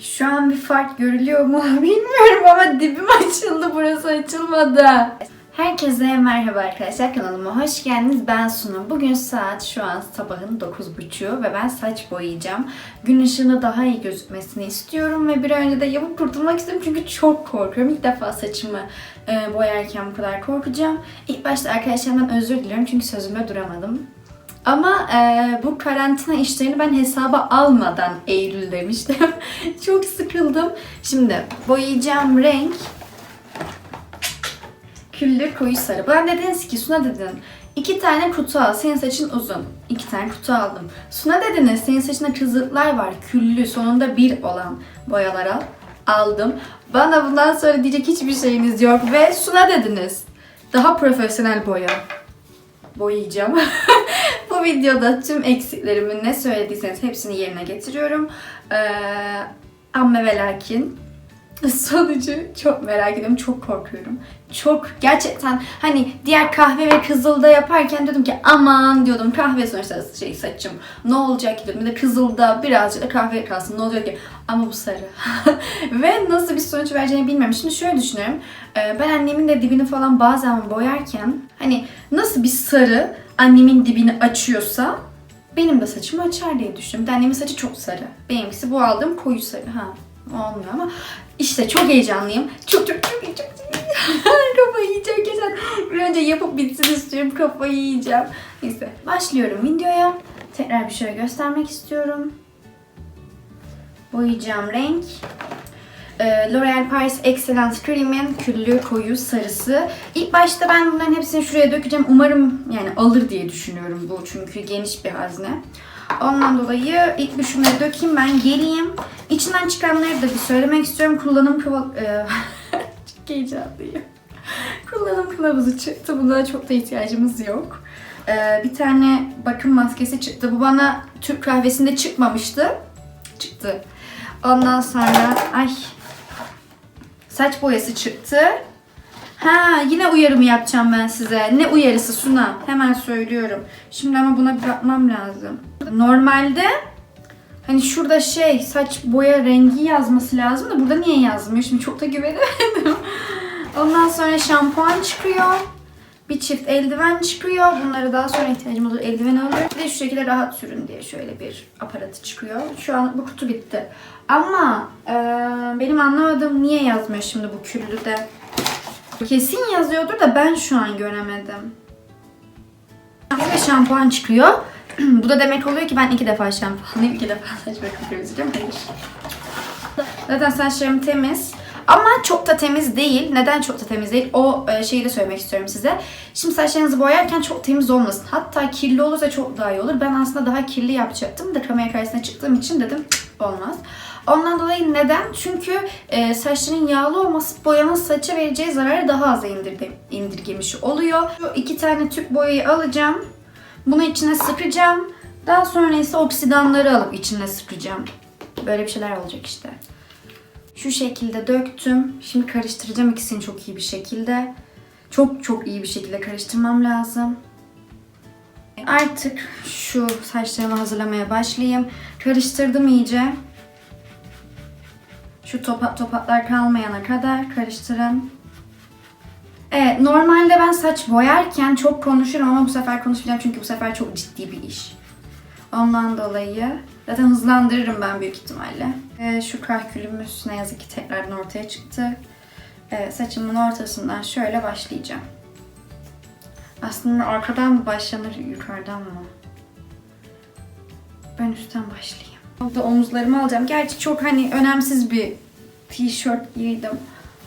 Şu an bir fark görülüyor mu bilmiyorum ama dibim açıldı burası açılmadı. Herkese merhaba arkadaşlar kanalıma hoş geldiniz. Ben Sunu. Bugün saat şu an sabahın 9.30'u ve ben saç boyayacağım. Gün ışığında daha iyi gözükmesini istiyorum ve bir önce de yapıp kurtulmak istiyorum çünkü çok korkuyorum. İlk defa saçımı e, boyarken bu kadar korkacağım. İlk başta arkadaşlarımdan özür diliyorum çünkü sözümde duramadım. Ama e, bu karantina işlerini ben hesaba almadan Eylül demiştim. Çok sıkıldım. Şimdi boyayacağım renk küllü koyu sarı. Bana dediniz ki Suna dedin iki tane kutu al senin saçın uzun. İki tane kutu aldım. Suna dediniz senin saçında kızıltlar var küllü sonunda bir olan boyalar al. Aldım. Bana bundan sonra diyecek hiçbir şeyiniz yok ve Suna dediniz. Daha profesyonel boya boyayacağım. Bu videoda tüm eksiklerimi ne söylediyseniz hepsini yerine getiriyorum. Ee, ama ve lakin sonucu çok merak ediyorum. Çok korkuyorum. Çok gerçekten hani diğer kahve ve kızılda yaparken dedim ki aman diyordum kahve sonuçta şey saçım ne olacak diyordum. Bir de kızılda birazcık da kahve kalsın ne olacak ki ama bu sarı. ve nasıl bir sonuç vereceğini bilmiyorum. Şimdi şöyle düşünüyorum. Ee, Ben annemin de dibini falan bazen boyarken hani nasıl bir sarı annemin dibini açıyorsa benim de saçımı açar diye de annemin saçı çok sarı. Benimkisi bu aldığım koyu sarı. Ha olmuyor ama işte çok heyecanlıyım. Çok çok çok çok çok kafayı yiyeceğim geçen. Bir önce yapıp bitsin istiyorum. Kafayı yiyeceğim. Neyse başlıyorum videoya. Tekrar bir şöyle göstermek istiyorum. Boyayacağım renk. Ee, L'Oreal Paris Excellence Cream'in küllü koyu sarısı. İlk başta ben bunların hepsini şuraya dökeceğim. Umarım yani alır diye düşünüyorum bu çünkü geniş bir hazne. Ondan dolayı ilk bir şunları dökeyim ben geleyim. İçinden çıkanları da bir söylemek istiyorum. Kullanım çok heyecanlıyım. Kullanım kılavuzu çıktı. Buna çok da ihtiyacımız yok. Ee, bir tane bakım maskesi çıktı. Bu bana Türk kahvesinde çıkmamıştı. Çıktı. Ondan sonra... Ay saç boyası çıktı. Ha yine uyarımı yapacağım ben size. Ne uyarısı Suna? Hemen söylüyorum. Şimdi ama buna bir bakmam lazım. Normalde hani şurada şey saç boya rengi yazması lazım da burada niye yazmıyor? Şimdi çok da güvenemedim. Ondan sonra şampuan çıkıyor. Bir çift eldiven çıkıyor. Bunları daha sonra ihtiyacım olur. Eldiven alıyorum. Bir de şu şekilde rahat sürün diye şöyle bir aparatı çıkıyor. Şu an bu kutu bitti. Ama e, benim anlamadığım niye yazmıyor şimdi bu küllü de. Kesin yazıyordur da ben şu an göremedim. Ve şampuan çıkıyor. bu da demek oluyor ki ben iki defa şampuanlayıp iki defa saç bakım temizleyeceğim. Hayır. Zaten saçlarım temiz. Ama çok da temiz değil. Neden çok da temiz değil? O e, şeyi de söylemek istiyorum size. Şimdi saçlarınızı boyarken çok temiz olmasın. Hatta kirli olursa çok daha iyi olur. Ben aslında daha kirli yapacaktım da kamera karşısına çıktığım için dedim "Cık, olmaz. Ondan dolayı neden? Çünkü e, saçların yağlı olması boyanın saça vereceği zararı daha az indirge, indirgemiş oluyor. Şu iki tane tüp boyayı alacağım. Bunu içine sıkacağım. Daha sonra ise oksidanları alıp içine sıkacağım. Böyle bir şeyler olacak işte. Şu şekilde döktüm. Şimdi karıştıracağım ikisini çok iyi bir şekilde. Çok çok iyi bir şekilde karıştırmam lazım. Artık şu saçlarımı hazırlamaya başlayayım. Karıştırdım iyice. Şu topak topaklar kalmayana kadar karıştırın. Evet, normalde ben saç boyarken çok konuşurum ama bu sefer konuşmayacağım çünkü bu sefer çok ciddi bir iş. Ondan dolayı zaten hızlandırırım ben büyük ihtimalle. Ee, şu kahkülümüz ne yazık ki tekrardan ortaya çıktı. Ee, saçımın ortasından şöyle başlayacağım. Aslında arkadan mı başlanır, yukarıdan mı? Ben üstten başlayayım. Burada omuzlarımı alacağım. Gerçi çok hani önemsiz bir tişört giydim.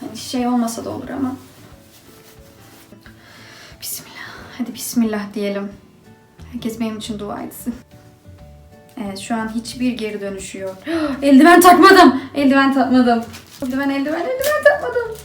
Hani şey olmasa da olur ama. Bismillah. Hadi bismillah diyelim. Herkes benim için dua etsin. Evet şu an hiçbir geri dönüşü yok. eldiven takmadım. Eldiven takmadım. Eldiven eldiven eldiven takmadım.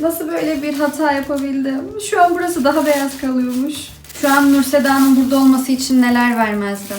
Nasıl böyle bir hata yapabildim? Şu an burası daha beyaz kalıyormuş. Şu an Nurseda'nın burada olması için neler vermezdim.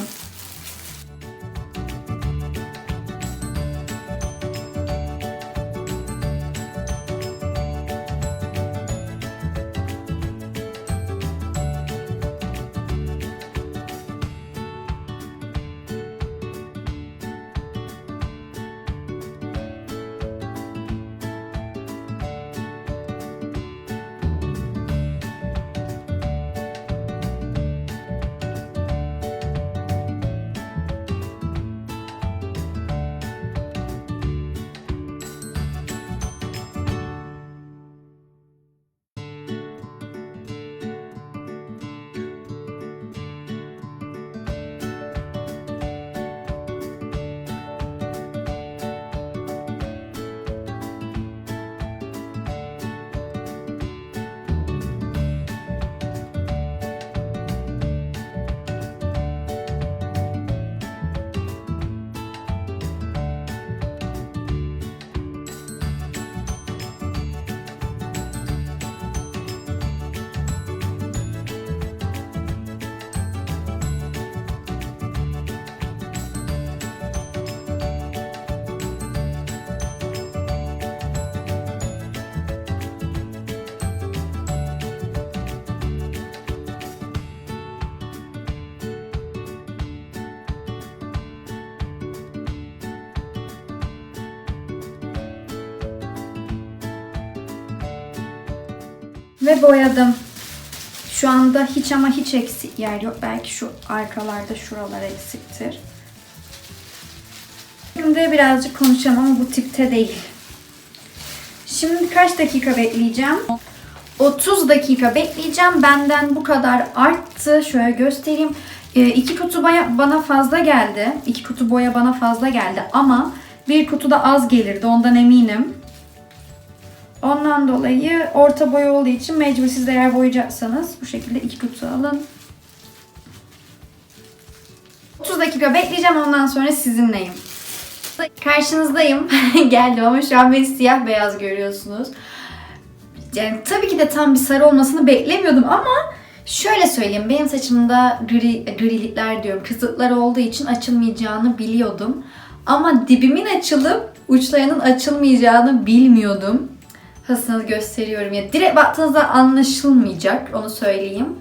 Ve boyadım. Şu anda hiç ama hiç eksik yer yok. Belki şu arkalarda şuralar eksiktir. Şimdi birazcık konuşacağım ama bu tipte değil. Şimdi kaç dakika bekleyeceğim? 30 dakika bekleyeceğim. Benden bu kadar arttı. Şöyle göstereyim. İki kutu boya bana fazla geldi. İki kutu boya bana fazla geldi ama bir kutu da az gelirdi. Ondan eminim. Ondan dolayı orta boy olduğu için mecbur siz de eğer boyayacaksanız bu şekilde iki kutu alın. 30 dakika bekleyeceğim ondan sonra sizinleyim. Karşınızdayım. Geldim ama şu an beni siyah beyaz görüyorsunuz. Yani tabii ki de tam bir sarı olmasını beklemiyordum ama şöyle söyleyeyim. Benim saçımda gri, grilikler diyorum. Kızıtlar olduğu için açılmayacağını biliyordum. Ama dibimin açılıp uçlarının açılmayacağını bilmiyordum. Hasını gösteriyorum. Ya direkt baktığınızda anlaşılmayacak. Onu söyleyeyim.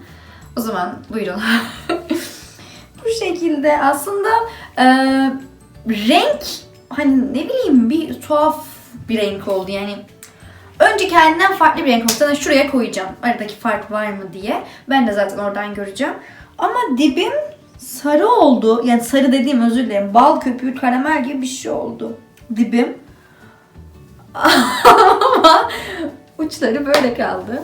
O zaman buyurun. Bu şekilde aslında e, renk hani ne bileyim bir tuhaf bir renk oldu yani. Önce kendinden farklı bir renk oldu. Sana şuraya koyacağım. Aradaki fark var mı diye. Ben de zaten oradan göreceğim. Ama dibim sarı oldu. Yani sarı dediğim özür dilerim. Bal köpüğü karamel gibi bir şey oldu. Dibim. Ama uçları böyle kaldı.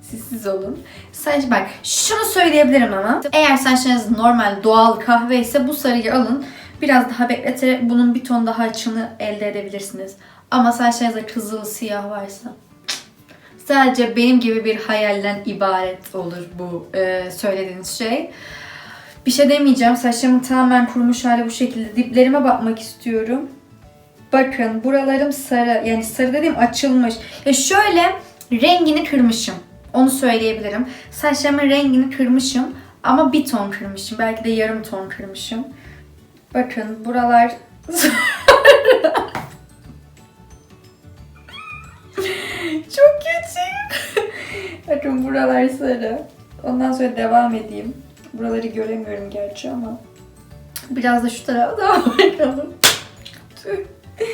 Sessiz olun. Saç bak şunu söyleyebilirim ama. Eğer saçlarınız normal doğal kahve ise bu sarıyı alın. Biraz daha bekleterek bunun bir ton daha açığını elde edebilirsiniz. Ama saçlarınızda kızıl siyah varsa sadece benim gibi bir hayalden ibaret olur bu e, söylediğiniz şey. Bir şey demeyeceğim. Saçlarımın tamamen kurumuş hali bu şekilde. Diplerime bakmak istiyorum. Bakın buralarım sarı. Yani sarı dediğim açılmış. Ya şöyle rengini kırmışım. Onu söyleyebilirim. Saçlarımın rengini kırmışım. Ama bir ton kırmışım. Belki de yarım ton kırmışım. Bakın buralar Çok kötü. Bakın buralar sarı. Ondan sonra devam edeyim. Buraları göremiyorum gerçi ama. Biraz da şu tarafa da bakalım.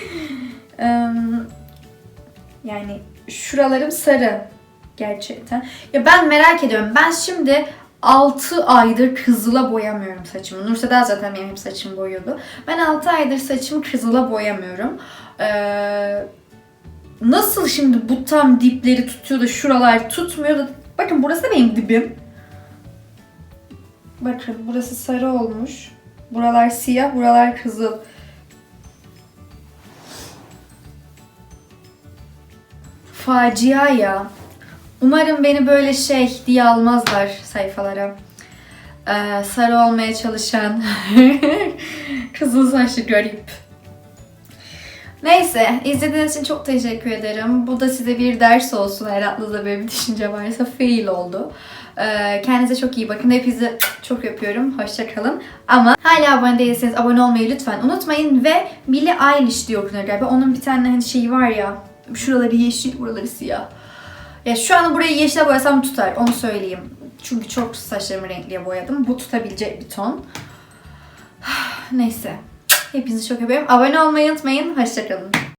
Yani şuralarım sarı. Gerçekten. Ya ben merak ediyorum. Ben şimdi 6 aydır kızıla boyamıyorum saçımı. Nurseda zaten benim hep saçımı boyuyordu. Ben 6 aydır saçımı kızıla boyamıyorum. Ee, nasıl şimdi bu tam dipleri tutuyor da şuralar tutmuyor da bakın burası da benim dibim. Bakın burası sarı olmuş. Buralar siyah, buralar kızıl. Facia ya. Umarım beni böyle şey diye almazlar sayfalara. Ee, sarı olmaya çalışan kızıl saçlı garip. Neyse, izlediğiniz için çok teşekkür ederim. Bu da size bir ders olsun. Eğer aklınızda böyle bir düşünce varsa fail oldu. Ee, kendinize çok iyi bakın. Hepinizi çok öpüyorum. Hoşçakalın. Ama hala abone değilseniz abone olmayı lütfen unutmayın. Ve Billie Eilish diye okunuyor galiba. Onun bir tane hani şeyi var ya. Şuraları yeşil, buraları siyah. Ya şu an burayı yeşile boyasam tutar. Onu söyleyeyim. Çünkü çok saçlarımı renkliye boyadım. Bu tutabilecek bir ton. Neyse. Hepinizi çok öpüyorum. Abone olmayı unutmayın. Hoşçakalın.